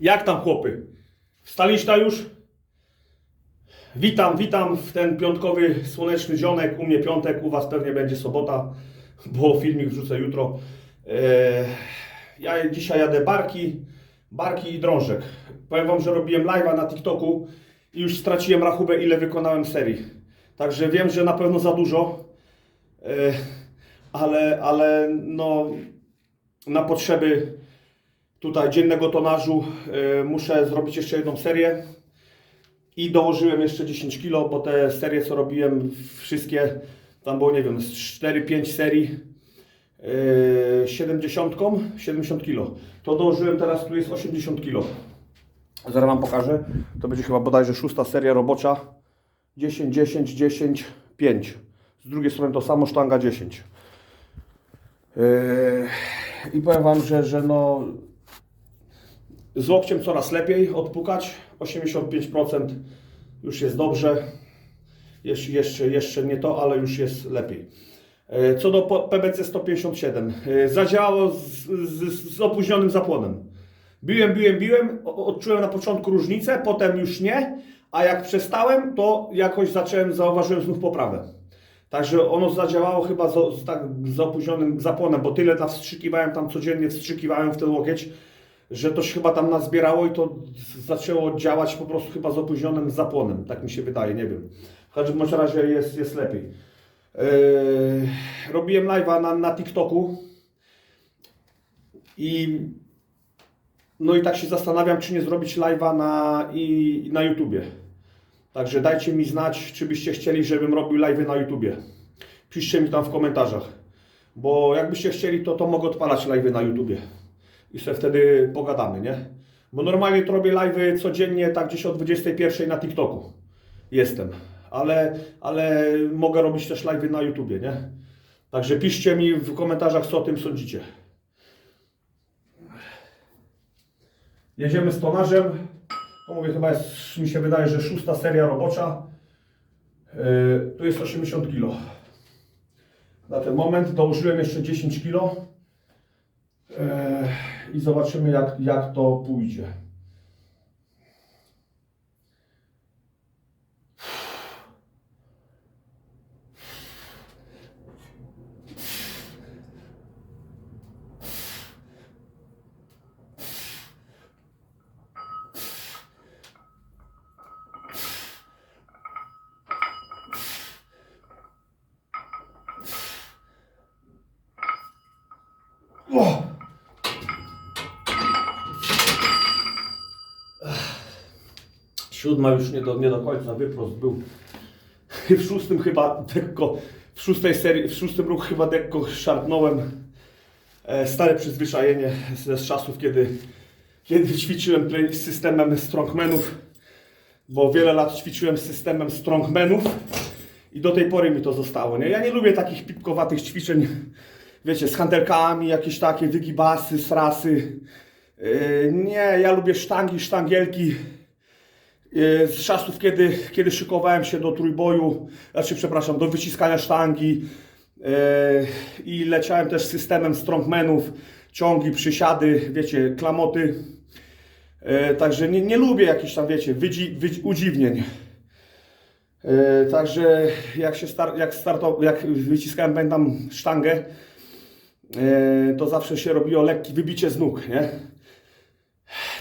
Jak tam chłopy? Wstaliście już? Witam, witam w ten piątkowy słoneczny dzionek. U mnie piątek, u Was pewnie będzie sobota, bo filmik wrzucę jutro. Eee, ja dzisiaj jadę barki, barki i drążek. Powiem Wam, że robiłem live'a na TikToku i już straciłem rachubę, ile wykonałem serii. Także wiem, że na pewno za dużo, eee, ale, ale no, na potrzeby tutaj dziennego tonażu y, muszę zrobić jeszcze jedną serię. I dołożyłem jeszcze 10 kg, bo te serie co robiłem wszystkie tam było nie wiem z 4-5 serii y, 70 70 kg to dołożyłem teraz tu jest 80 kg zaraz wam pokażę. To będzie chyba bodajże szósta seria robocza. 10 10 10 5 z drugiej strony to samo sztanga 10 Yy, i powiem Wam, że, że no, z łokciem coraz lepiej odpukać. 85% już jest dobrze. Jeszcze, jeszcze, jeszcze nie to, ale już jest lepiej. E, Co do PBC 157. e, Zadziałało z, z, z opóźnionym zapłonem. Biłem, biłem, biłem. Odczułem na początku różnicę, potem już nie. A jak przestałem, to jakoś zacząłem, zauważyłem znów poprawę. Także ono zadziałało chyba z, z, tak, z opóźnionym zapłonem, bo tyle tam wstrzykiwałem, tam codziennie wstrzykiwałem w ten łokieć, że to się chyba tam nazbierało i to zaczęło działać po prostu chyba z opóźnionym zapłonem. Tak mi się wydaje, nie wiem. W każdym razie jest, jest lepiej. Yy, robiłem live'a na, na TikToku i no i tak się zastanawiam, czy nie zrobić live'a na, i, na YouTubie. Także dajcie mi znać, czy byście chcieli, żebym robił live'y na YouTubie. Piszcie mi tam w komentarzach. Bo jakbyście chcieli, to, to mogę odpalać live'y na YouTubie. I sobie wtedy pogadamy, nie? Bo normalnie to robię live'y codziennie, tak gdzieś o 21 na TikToku. Jestem. Ale, ale mogę robić też live'y na YouTubie, nie? Także piszcie mi w komentarzach, co o tym sądzicie. Jedziemy z tonarzem. To mówię, chyba jest, mi się wydaje, że szósta seria robocza. Yy, tu jest 80 kg. Na ten moment dołożyłem jeszcze 10 kg. Yy, I zobaczymy, jak, jak to pójdzie. Siódma już nie do, nie do końca wyprost był. W szóstym chyba dekko, w szóstej serii, w szóstym ruchu chyba dekko szarpnąłem. E, stare przyzwyczajenie ze z czasów, kiedy, kiedy ćwiczyłem z systemem strongmanów, bo wiele lat ćwiczyłem z systemem strongmanów i do tej pory mi to zostało. Nie? Ja nie lubię takich pipkowatych ćwiczeń, wiecie, z handelkami, jakieś takie wygibasy, srasy. Yy, nie, ja lubię sztangi, sztangielki. Yy, Z czasów, kiedy, kiedy szykowałem się do trójboju, znaczy, przepraszam, do wyciskania sztangi yy, i leciałem też systemem strongmanów, ciągi, przysiady, wiecie, klamoty. Yy, Także nie, nie lubię jakichś tam, wiecie, wydzi, wydzi, udziwnień. Także jak się star, jak, starto, jak wyciskałem pamiętam sztangę, to zawsze się robiło lekkie wybicie z nóg, nie?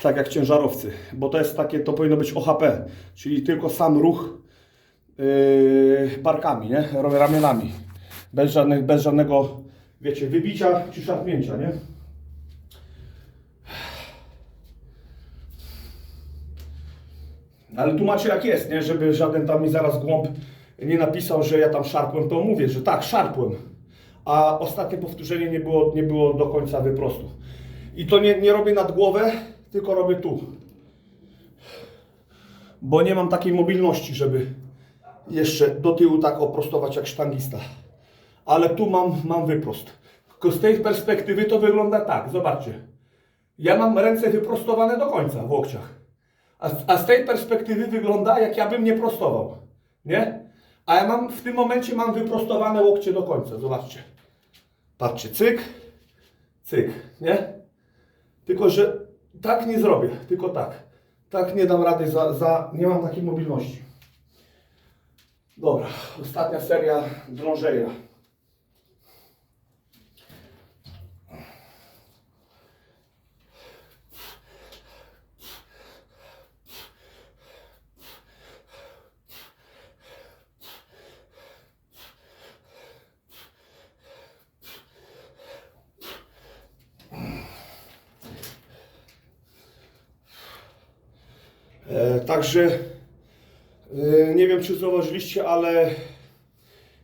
Tak jak ciężarowcy, bo to jest takie, to powinno być OHP, czyli tylko sam ruch yy, barkami, nie? Ramionami. Bez, żadnych, bez żadnego, wiecie, wybicia czy szarpnięcia, nie? Ale tłumaczę jak jest, nie? Żeby żaden tam mi zaraz głąb nie napisał, że ja tam szarpłem, to mówię, że tak, szarpłem. A ostatnie powtórzenie nie było, nie było do końca wyprostu. I to nie, nie robię nad głowę, tylko robię tu. Bo nie mam takiej mobilności, żeby jeszcze do tyłu tak oprostować jak sztangista. Ale tu mam, mam wyprost. Tylko z tej perspektywy to wygląda tak, zobaczcie. Ja mam ręce wyprostowane do końca w łokciach. A, a z tej perspektywy wygląda, jak ja bym nie prostował. Nie? A ja mam w tym momencie mam wyprostowane łokcie do końca. Zobaczcie. Patrzcie, cyk, cyk, nie? Tylko, że Tak nie zrobię, tylko tak. Tak nie dam rady, za, za, nie mam takiej mobilności. Dobra, ostatnia seria drążeja. Także e, nie wiem, czy zauważyliście, ale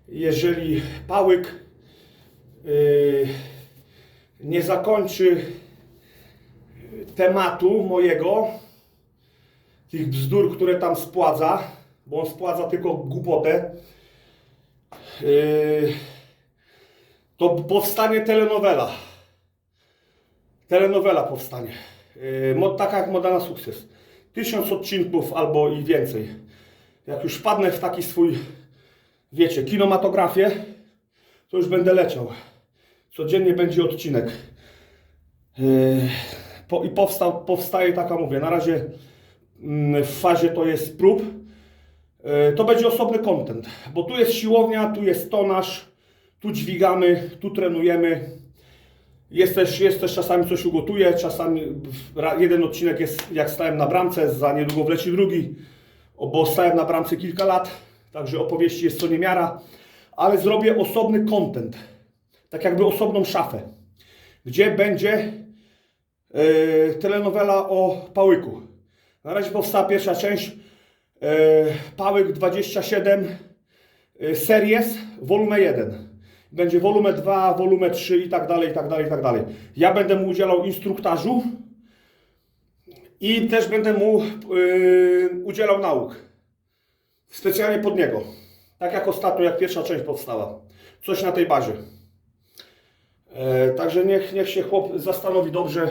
jeżeli Pałyk e, nie zakończy tematu mojego, tych bzdur, które tam spładza, bo on spładza tylko głupotę, e, to powstanie telenowela. Telenowela powstanie. Taka jak Moda na sukces. Tysiąc odcinków albo i więcej. Jak już wpadnę w taki swój, wiecie, kinematografię, to już będę leciał. Codziennie będzie odcinek. Yy, I powstał, powstaje taka, mówię, na razie mm, w fazie to jest prób. Yy, To będzie osobny content, bo tu jest siłownia, tu jest tonaż, tu dźwigamy, tu trenujemy. Jest też, jest też czasami coś ugotuję, czasami jeden odcinek jest jak stałem na bramce, za niedługo wleci drugi, bo stałem na bramce kilka lat, także opowieści jest co niemiara, ale zrobię osobny content, tak jakby osobną szafę, gdzie będzie e, telenowela o Pałyku. Na razie powstała pierwsza część, e, Pałyk 27 e, Series, volume 1 będzie volume 2, volume 3 i tak dalej, i tak dalej, i tak dalej. Ja będę mu udzielał instruktażu i też będę mu yy, udzielał nauk. Specjalnie pod niego. Tak jak ostatnio, jak pierwsza część powstała. Coś na tej bazie. E, także niech, niech się chłop zastanowi dobrze,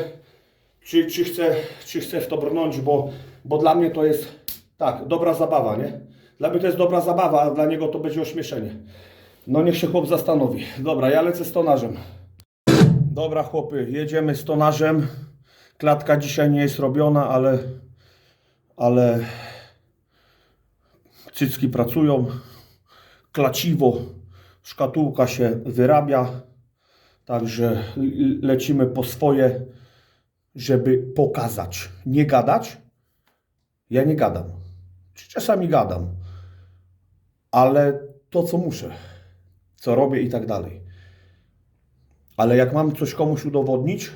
czy, czy, chce, czy chce w to brnąć, bo, bo dla mnie to jest tak, dobra zabawa, nie? Dla mnie to jest dobra zabawa, a dla niego to będzie ośmieszenie. No niech się chłop zastanowi. Dobra, ja lecę z tonarzem. Dobra chłopy, jedziemy z tonarzem. Klatka dzisiaj nie jest robiona, ale ale cycki pracują. Klaciwo, szkatułka się wyrabia. Także lecimy po swoje, żeby pokazać. Nie gadać. Ja nie gadam. Czasami gadam. Ale to, co muszę co robię i tak dalej. Ale jak mam coś komuś udowodnić,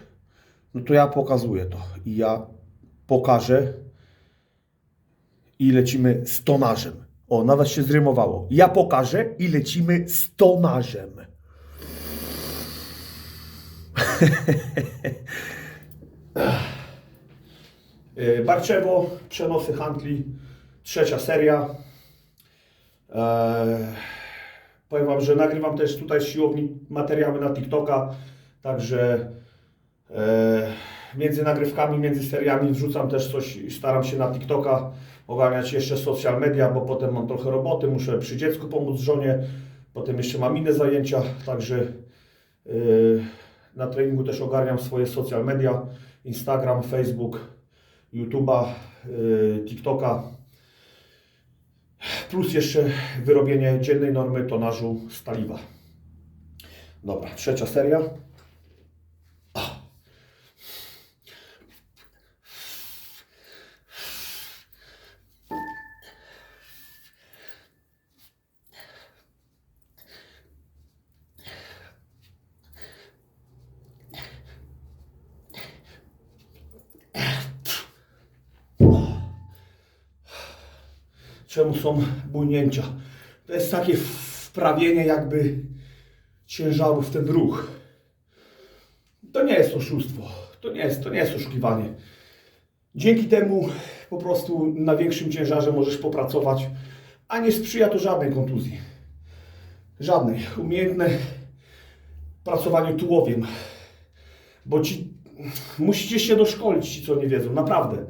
no to ja pokazuję to. I ja pokażę i lecimy z tonarzem. O, nawet się zrymowało. Ja pokażę i lecimy z tonarzem. Yy, Barczewo, przenosy handli, trzecia seria. Eee, Powiem Wam, że nagrywam też tutaj z siłowni materiały na TikToka, także e, między nagrywkami, między seriami wrzucam też coś, staram się na TikToka ogarniać jeszcze social media, bo potem mam trochę roboty, muszę przy dziecku pomóc żonie, potem jeszcze mam inne zajęcia, także e, na treningu też ogarniam swoje social media, Instagram, Facebook, YouTube'a, e, TikToka, plus jeszcze wyrobienie dziennej normy tonażu staliwa. Dobra, trzecia seria. Czemu są bujnięcia? To jest takie wprawienie jakby ciężaru w ten ruch. To nie jest oszustwo. To nie jest, to nie jest oszukiwanie. Dzięki temu po prostu na większym ciężarze możesz popracować, a nie sprzyja to żadnej kontuzji. Żadnej. Umiejętne pracowanie tułowiem. Bo ci musicie się doszkolić, ci co nie wiedzą, naprawdę.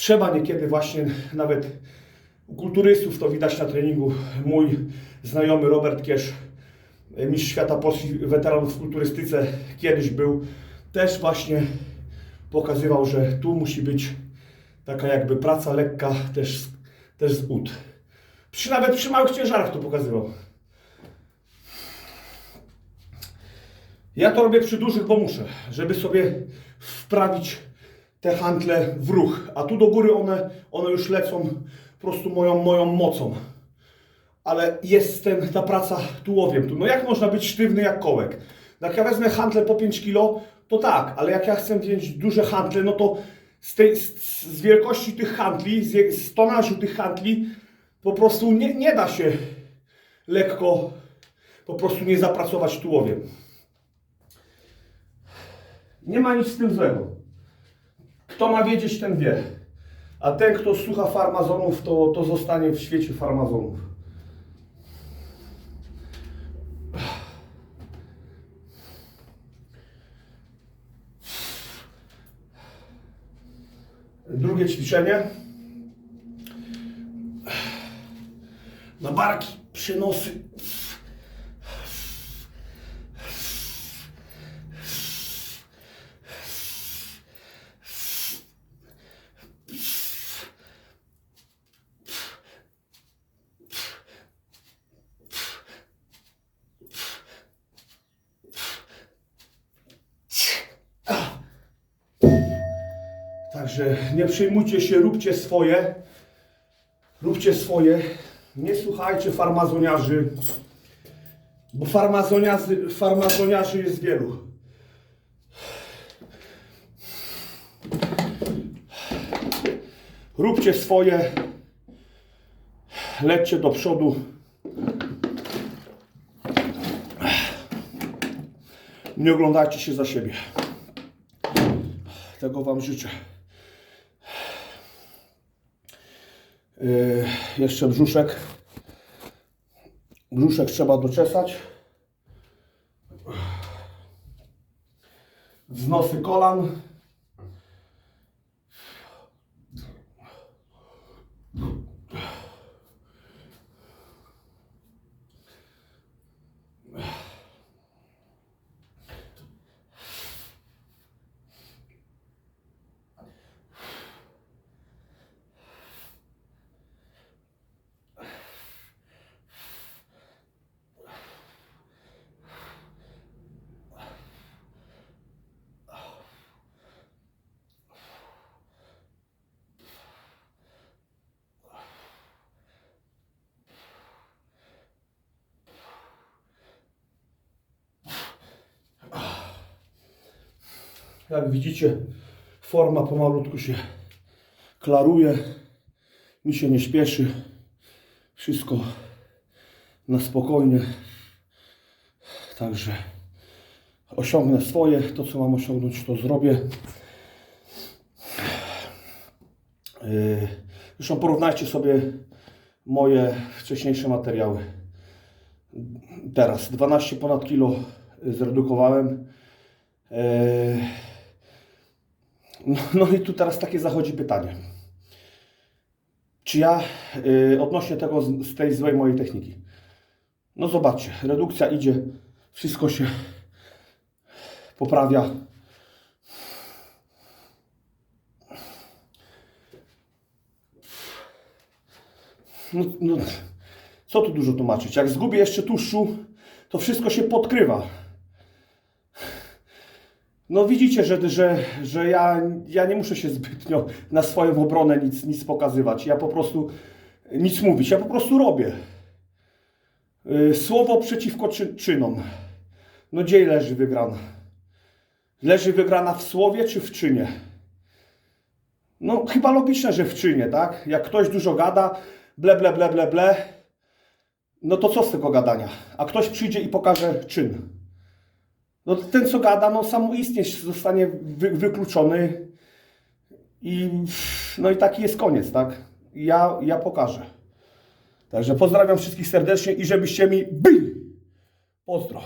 Trzeba niekiedy właśnie nawet u kulturystów to widać na treningu. Mój znajomy Robert Kiesz, mistrz świata Polski, weteran w kulturystyce, kiedyś był też właśnie pokazywał, że tu musi być taka jakby praca lekka też, też z ud. Przy, nawet przy małych ciężarach to pokazywał. Ja to robię przy dużych, bo muszę, żeby sobie wprawić te handle w ruch. A tu do góry one, one już lecą po prostu moją, moją mocą. Ale jest ten, ta praca tułowiem. Tu. No jak można być sztywny jak kołek? Jak ja wezmę handle po 5 kg, to tak, ale jak ja chcę wziąć duże handle, no to z, tej, z, z wielkości tych handli, z, z tonażu tych handli, po prostu nie, nie da się lekko po prostu nie zapracować tułowiem. Nie ma nic z tym złego. Kto ma wiedzieć, ten wie. A ten, kto słucha farmazonów, to, to zostanie w świecie farmazonów. Drugie ćwiczenie. Na barki, przenosy. Także nie przejmujcie się, róbcie swoje. Róbcie swoje. Nie słuchajcie farmazoniarzy. Bo farmazoniarzy, jest wielu. Róbcie swoje. Lećcie do przodu. Nie oglądajcie się za siebie. Tego Wam życzę. Yy, jeszcze brzuszek. Brzuszek trzeba doczesać. Wznosy kolan. Jak widzicie, forma pomalutku się klaruje. Mi się nie śpieszy. Wszystko na spokojnie. Także osiągnę swoje. To, co mam osiągnąć, to zrobię. Yy, Zresztą porównajcie sobie moje wcześniejsze materiały. Teraz 12 ponad kilo zredukowałem. No, no i tu teraz takie zachodzi pytanie. Czy ja y, odnośnie tego, z, z tej złej mojej techniki? No zobaczcie, redukcja idzie, wszystko się poprawia. No, no, co tu dużo tłumaczyć? Jak zgubię jeszcze tłuszczu, to wszystko się podkrywa. No widzicie, że, że, że ja, ja nie muszę się zbytnio na swoją obronę nic, nic pokazywać. Ja po prostu nic mówić. Ja po prostu robię. Y, Słowo przeciwko czy, czynom. No gdzie leży wygrana? Leży wygrana w słowie czy w czynie? No chyba logiczne, że w czynie, tak? Jak ktoś dużo gada, ble, ble, ble, ble, ble, no to co z tego gadania? A ktoś przyjdzie i pokaże czyn. No ten, co gada, no samoistnie zostanie wy, wykluczony i no i taki jest koniec, tak? Ja, ja pokażę. Także pozdrawiam wszystkich serdecznie i żebyście mi byli. Pozdro.